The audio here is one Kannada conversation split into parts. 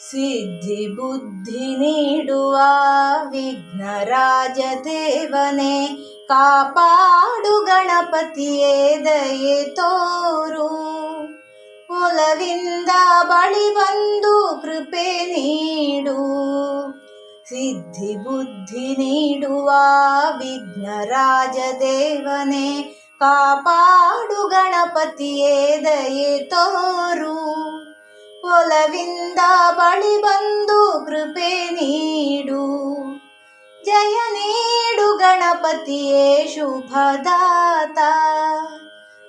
ಸಿದ್ಧಿ ಬುದ್ಧಿ ನೀಡುವ ವಿಘ್ನರಾಜ ದೇವನೇ ಕಾಪಾಡು ಗಣಪತಿಯೇ ದಯೆ ತೋರು. ಒಲವಿಂದ ಬಳಿ ಬಂದು ಕೃಪೆ ನೀಡು. ಸಿದ್ಧಿ ಬುದ್ಧಿ ನೀಡುವ ವಿಘ್ನರಾಜ ದೇವನೇ ಕಾಪಾಡು ಗಣಪತಿಯೇ ದಯೆ ತೋರು. ಒಲವಿಂದ ಬಳಿ ಬಂದು ಕೃಪೆ ನೀಡು ಜಯ ನೀಡು ಗಣಪತಿಯೇ ಶುಭದಾತ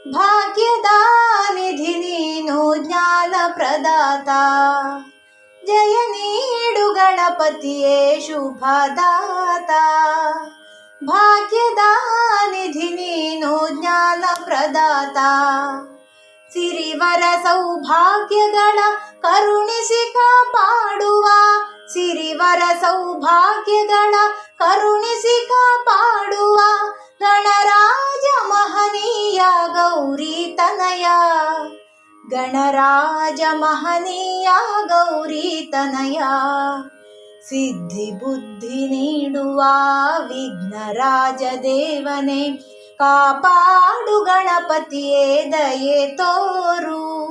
ಭಾಗ್ಯದ ನಿಧಿ ನೀನು ಜ್ಞಾನ ಪ್ರದಾತ ಜಯ ನೀಡು ಗಣಪತಿಯೇ ಶುಭದಾತ ಭಾಗ್ಯದ ಸಿರಿವರ ಸೌಭಾಗ್ಯಗಳ ಕರುಣಿಸಿ ಕಾಪಾಡುವ. ಸಿರಿವರ ಸೌಭಾಗ್ಯಗಳ ಕರುಣಿಸಿ ಕಾಪಾಡುವ. ಗಣರಾಜ ಮಹನೀಯ ಗೌರಿ ತನಯ. ಗಣರಾಜ ಮಹನೀಯ ಗೌರಿ ತನಯ. ಸಿದ್ಧಿ ಬುದ್ಧಿ ನೀಡುವ ವಿಘ್ನರಾಜ ದೇವನೇ. ಕಾಪಾಡು ಗಣಪತಿಯೇ ದಯೆ ತೋರು.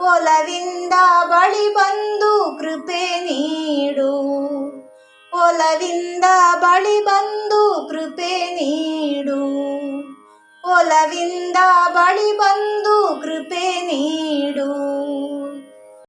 ಒಲವಿಂದ ಬಳಿ ಬಂದು ಕೃಪೆ ನೀಡು. ಒಲವಿಂದ ಬಳಿ ಬಂದು ಕೃಪೆ ನೀಡು. ಒಲವಿಂದ ಬಳಿ ಬಂದು